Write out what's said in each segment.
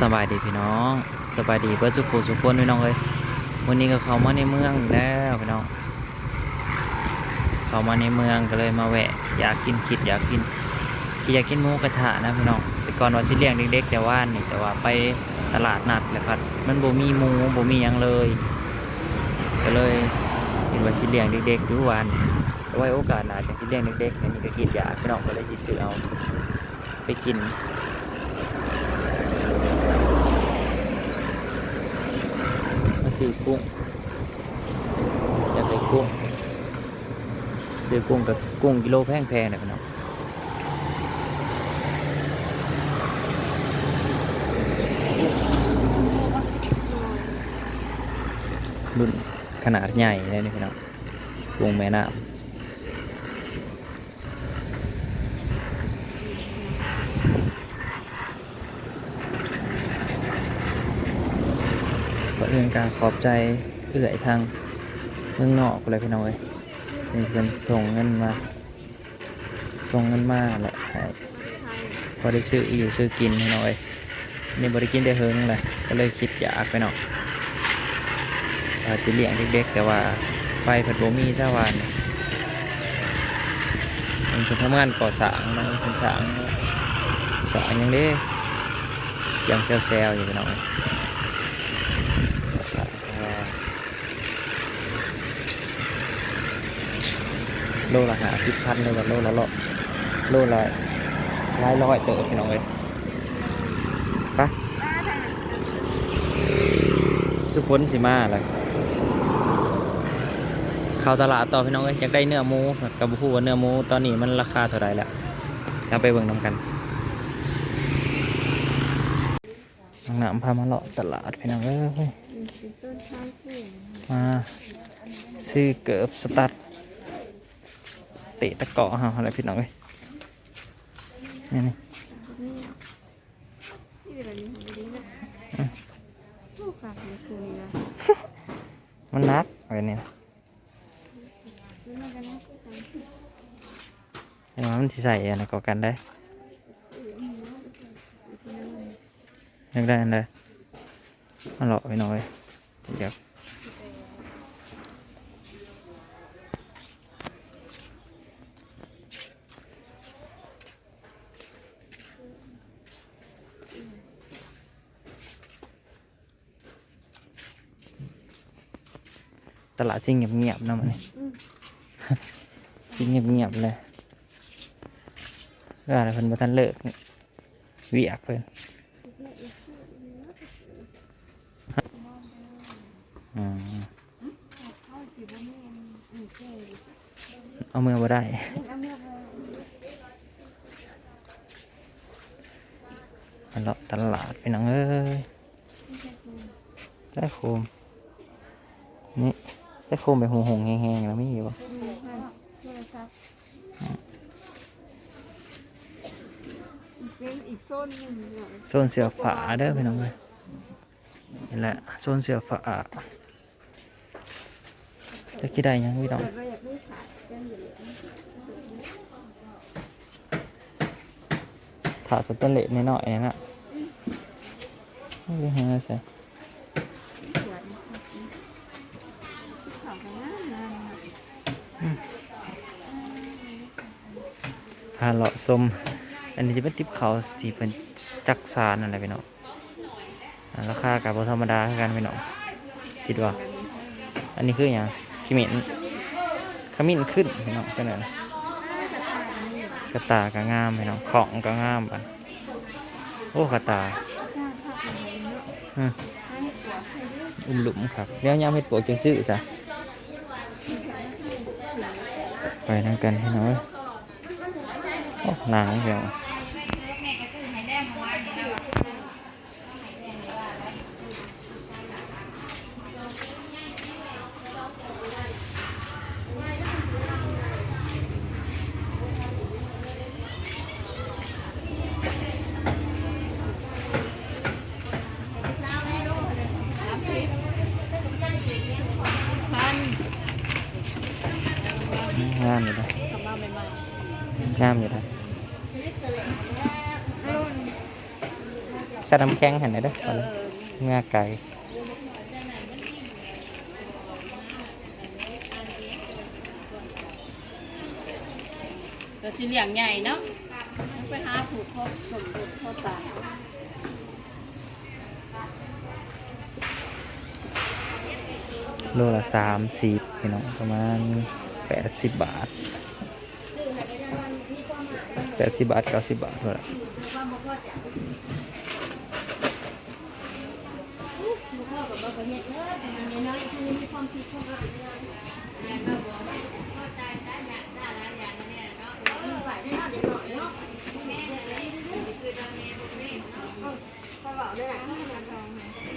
สบายดีพี่น้องสบายดีเพื่อสุขสุขคนพี่น้องเลยวันนี้ก็เข้ามาในเมืองแล้วพี่น้อง เข้ามาในเมืองก็เลยมาแวะ อยากกินคิดอยากกินคิดอยากกินหมูกระทะนะพี่น้องแต่ก่อนว่าสิเลี้ยงเด็กๆแต่ว่านี่แต่ว่าไปตลาดนัดแล้วครับมันบ่มีหมูบ่มียังเลย ก็เลยเห็นว่าสิเลี้ยงเด็กๆอยู่วันแต่ว่าโอกาสหน้าจังสิเลี้ยงเด็กๆอันนี้ก็คิดอยากพี่น้องก็เลยสิซื้อเอาไปกิน มา ซื้อกุ้งอยากได้กุ้งซื้อกุ้งกับกุ้งกิโลแพงๆนะพี่น้องรุ่นขนาดใหญ่เลยนี่พี่น้องกุ้งแม่น้ำ องการขอบใจเอื่อยทางเมืองนอกเลยพี่น้องเอ้ยนี่เพิ่นส่งเงินมา ส่งเงินมาแหละให้พอได้ซื้ออยู่ซื้อกินพี่น้องเอ้ยนี่บริกินได้เฮิงเลยก็เลยคิดอยากไปเนาะอาจจะเลี้ยงเด็กๆแต่ว่าไปผัดโบมีเจ้าวานเนี่ยมันเป็นทำงานก่อสร้างนะเป็นสร้างสร้างยังเด้ยังแซวๆอยู่พี่น้องเอ้ยอสร้างอ่า โลละหาสิบพันเลยว่าโลละร้อยโลละหลายร้อยเต๋อพี่น้องเอ้ยไปทุกคนสิมาเลยเข้าตลาดต่อพี่น้องเอ้ยอยากได้เนื้อหมูกับผู้ว่าเนื้อหมูตอนนี้มันราคาเท่าไหรแล้วเราไปเบิ่งน้ำกันน้องน้ำพามาเลาะตลาดพี่น้องเอ้ยมาซื้อเกิบสตัด ตะตะเกาะฮะอะไรพี่น้องเอ้ยนี่นี่มันนักอะไรเนี่ยเห็นไหมมันที่ใส่อะไรก่อกันได้ยังได้อันใดมาหล่อไปหน่อยเดี๋ยว ตลาดซิ่งเงียบๆเนาะมันนี่ซิ่งเงียบๆเลยก็อะไรเพิ่นบ่ทันเลิกเวียกเพิ่นอืมเอาเมื่อบ่ได้มันเลาะตลาดไปนังเอ้ยได้โคมนี่ ได้โคมไปหงหงๆแห้งๆแล้วไม่มีวะเป็นอีกโซนหนึ่งเนี่ยโซนเสือฝาเด้อพี่น้องเลยนี่แหละโซนเสือฝาจะกี่ได้ยังพี่น้องแต่ก็อยากได้ขายกันอยู่เลย ถาดสแตนเลสนิดหน่อยๆนั่นน่ะไม่ได้หาใส่ ขวดขาวกันนะนะ พาเลาะสม อันนี้จะเป็นติบเขาที่เป็นจักสารอะไรพี่น้องอ่าราคากับธรรมดาคือกันพี่น้องคิดว่า อันนี้คืออย่างขมิ้นขมิ้นขึ้นพี่น้องเป็นไงกระตากระงามพี่น้องของกระงามไปโอ้กระตาอืมอุ้มหลุมครับเลี้ยงยามเห็ดปวกจังซื้อจ้ะไปนั่งกันพี่น้อย โอ้หนางเพียงงามอยู่นะ กลับมาใหม่ งามอยู่นะ ๆรุ่น ใส่น้ำแข็งเห็นไหมเด้อเออเมื่อไก่ตัวชิ้นอย่างใหญ่เนาะไปหาผูกครบสมบูรณ์ข้อตายโลละสามสิบพี่น้องประมาณแปดสิบบาทแปดสิบบาทเก้าสิบบาทเท่าไหร่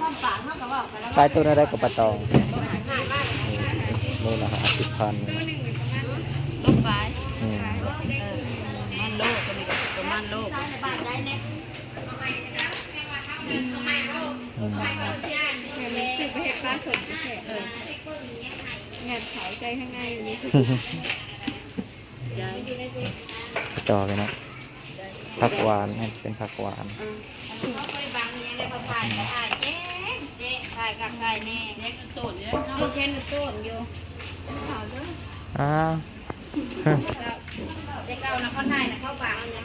ความปากเท่ากับว่ากันแล้วปลายตัวได้กับปลาตองโลละห้าสิบพันลบไปอืมเออมันโลกก็มีประมาณโลกปาก ได้เนี่ยอืมคือไปเห็ดปลาสดแค่เออเงียบขายใจข้างในอย่างนี้จต่อไปนะผักหวานเป็นผักหวานบางอางนเขาถ่ายเขาถ่ายเจ๊เจ๊ถ่ายกับถ่ยแน่แยกต้นเนี่ยเออแค่นต้นอยู่ข่าเด้าเก่านะเขาถ่ายนะเขาบางอย่าง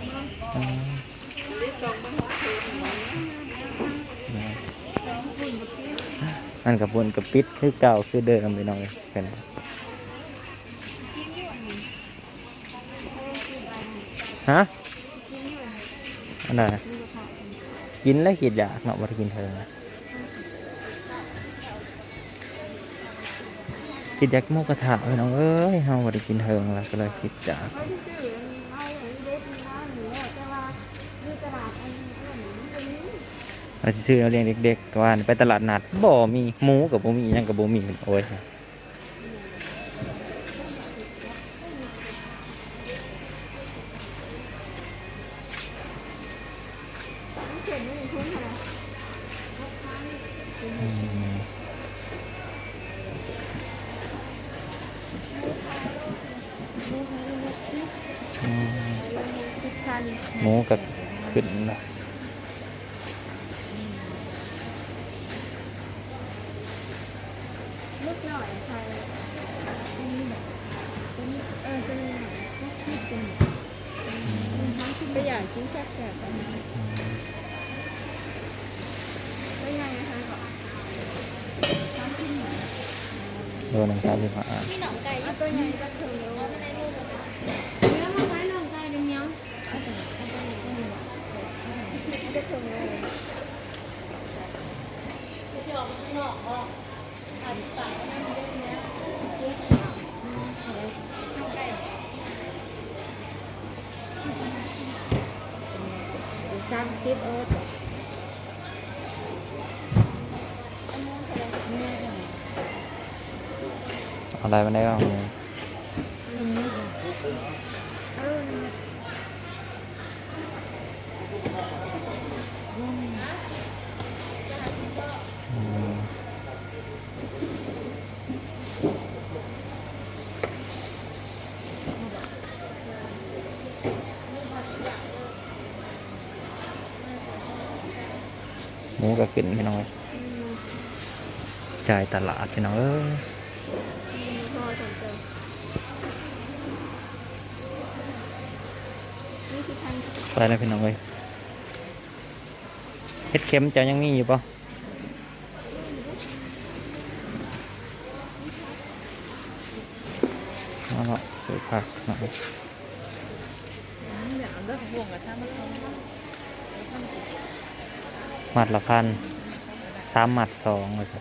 นี้อืมอันกับบุญกับปิดคือเก่าคือเดิมไปหน่อยเป็นฮะอันไหนกินแล้วกินอยากเนาะมากินเธอนะกินอยากหมูกระทะไปน้องเอ้ยเฮาบ่ได้กินเทิงแล้วก็เลยคิดอยากตลาดอันนี้อันนี้ เราจะซื้อเอาเลี้ยงเด็กๆว่าไปตลาดนัดบ่มีหมูกับบ่มียังกับบ่มีโอ้ยหรออืมดูให้ดูสิอืมสิบพันหมูกับขึ้นนะ ลูกหน่อยใครเป็นแบบเป็นเออเป็นก็คิดเป็นทั้ง ที่ไม่อยากกินแซ่บๆกันไม่ไงนะคะก็ทั้งที่หนูโลหนึงสามสิบห้ามีหนองไก่ เอาตัวใหญ่ก็ถึงแล้วเอาไปในลูกเนื้อมาไว้หนองไก่เป็นยังเอาตัวเอาตัวใหญ่ก็หนึ่งจะถึงเลย สามสิบเออ เอะไรมาได้บ้างหมูก็ขึ้นพี่น้องเอ้ยจ่ายตลาดพี่น้องเอ้ย พอสนใจนี่สิพัน ไปแล้วพี่น้องเอ้ยเฮ็ดเข็มจะยังมีอยู่ปะเอาละซื้อผักน่อยเดี๋ยวเอาเลิกห่วงกับช่างมันเขาหมัดละพันสามหมัดสองเลยสิ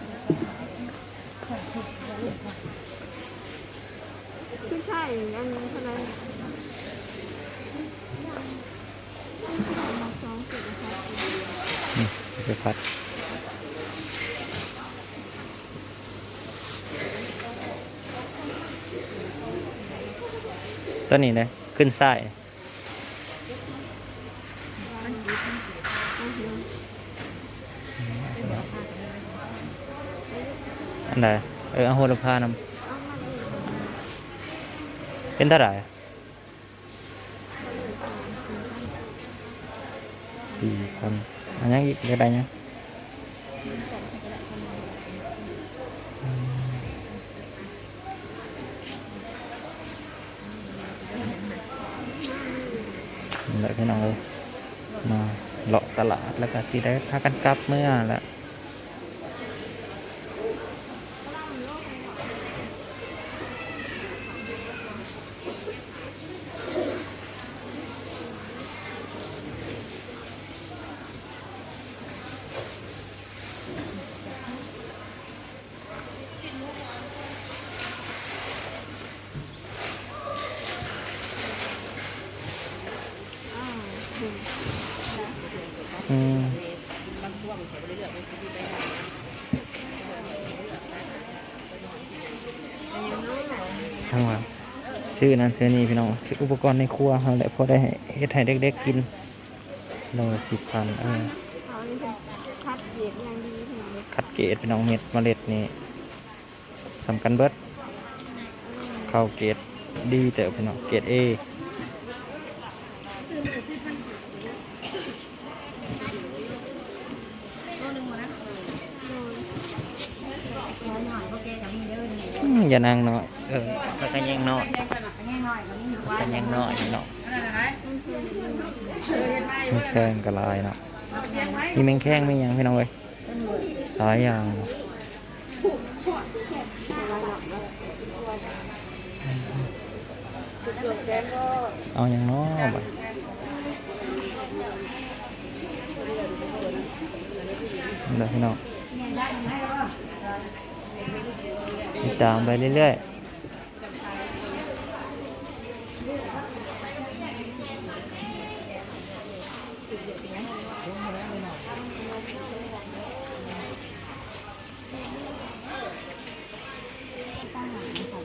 ขึ้นใช่อันนี้เท่านะคะนี่ ซื้อผักตัวนี้เลยขึ้นไส้อันไหนเออเอาโหระพานำเป็นเท่าไหร่ สี่พันอันยังอีกได้ยังนี่แหละพี่น้องเลยมาเลาะตลาดแล้วก็สิได้พากันกลับเมื่อแล้ว อืมทั้งว่าซื้อนั้นซื้อนี้พี่น้องซื้ออุปกรณ์ในครัวเขาแหละพอได้ให้เฮ็ดให้เด็กๆกินโลสิบพันเออขัดเกตอย่างดีถึงเลยคัดเกรดพี่น้องเม็ดเมล็ดนี่สำคัญเบิดเข้าเกรดดีเต๋อพี่น้องเกรดเอ อืมอย่านางน้อยเออก็กันยังน้อยกันยังน้อยพี่น้องมีแข้งกระลายเนาะมีแมงแข้งไม่ยังพี่น้องเอ้ยหลายอย่างเอาอย่างน้อยบ่เดี๋ยวพี่น้อง ติดตามไปเรื่อยๆ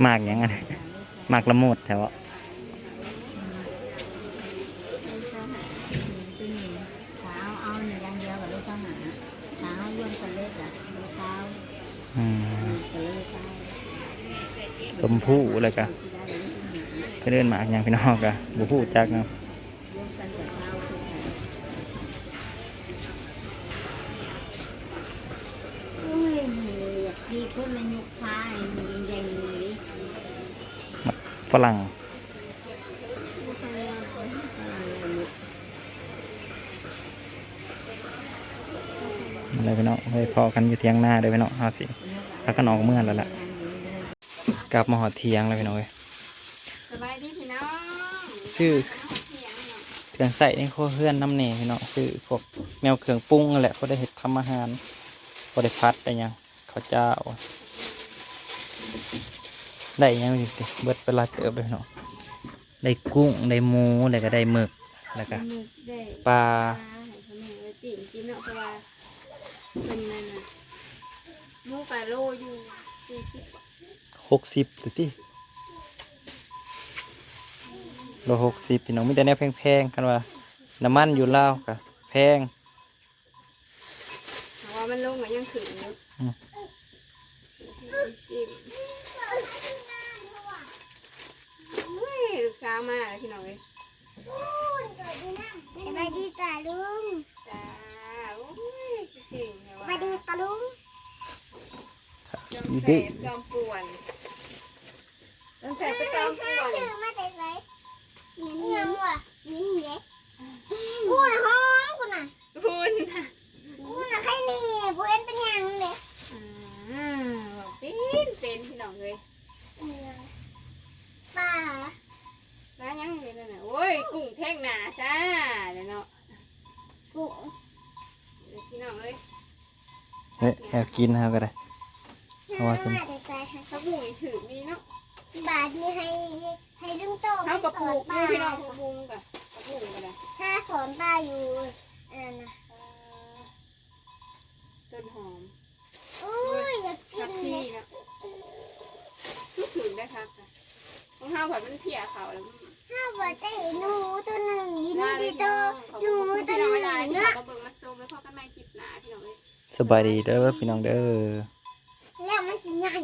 มากอย่างนั้นมากละมุดแต่วอะ เช้าเอาหนึ่งอย่างเดียวกับลูกเจ้าหาเช้าร่วมกันเล็กอะลูกเช้า อืม กันเล็กเช้า ส มผู้เลยกะที่ได้เลยที่หาเพื่อนเดินมากอย่างพี่น้องกะบุผู้จักเนาะร่วมกันกับเช้าคือกันโอ้ยพี่คนละยุคพาเลยฝรั่งอะไรพี่น้องไปพอกันอยู่เทียงหน้าเด้อพี่น้องเอาสิพักกันออกเมื่อแล้วล่ะ กลับมาหอดเทียงแล้วพี่น้องเอ้ยสบายดีพี่น้องชื่อเที่ยงเนาะเครื่องใส่ในครัวเพื่อนน้ำเน่พี่น้องซื้อพวกแมวเครื่องปรุงนั่นแหละเขาได้เห็ดทำอาหารเขาได้พัดได้หยังข้าวเจ้าได้หยังอยู่ติเบิดเวลาเติบเลยพี่น้องได้กุ้งได้หมูแล้วก็ได้หมึกแล้วก็มึกได้ปลาให้เขาแม่ไว้ติ่งกินเนาะเพราะว่าเป็นนั่นน่ะหมูกะโลอยู่สี่สิบ หกสิบหรือที่โลหกสิบพี่น้องมีแต่แนวแพงๆกันว่า น้ำมันอยู่ลาวกะแพงเพราะว่ามันลงก็ยังขึ้นอยู่อืมจิ้มเฮ้ยลูกสาวมาแล้วพี่น้องเอ้ยสวัสดีจ้าลุงจ้าโอ้ยเก่งแท้สว่ะวัสดีจ้าลุง จอมอีแสดิบจอมป่วนจอมแสบไปจอมป่วนมาแต่ไหนเงี้ยว่ะมิ้นเล็กกูน่ะห้องกูน่ะพูนกูน่ะใครนี่กูเอ็นเป็นยังเลยอ่าบอกเป็นเป็นพี่น้องเลยป้าร้านยังเลยนะโอ้ยกุ้งแท่งหนาจ้าเดี๋ยวเนาะกูเดี๋ยวพี่น้องเอ้ยเฮ้ยแอบกินนะครับก็ได้เพ ราะว่ามาแต่ไหนถ้ากุ้งนี่ถือนี่เนาะบาทนี่ให้ให้ลุงโตเท่ากับปลูกป้านี่พี่น้องปลูกปลูกกับกับปลูกกันนะถ้าสอนป้าอยู่อันนั้นนะเอ่อต้นหอมโอ้ยอยากกิผันกเลชียนะทุกถึงได้ครับของข้าวผัดมันเพียเขาแล้วถ้าบอกได้หนูตัวหนึ่งยินได้ดีเลยโตพี่น้องขอบหนูคุณตัพี่วน้องหนึ่งหลายๆที่เนาะเขามาเบิ่งมาซูมไปพอกันใหม่คลิปหน้าพี่น้องเอ้ยสบายดีเด้อพี่น้องเด้อ แล้วมันสิใหญ่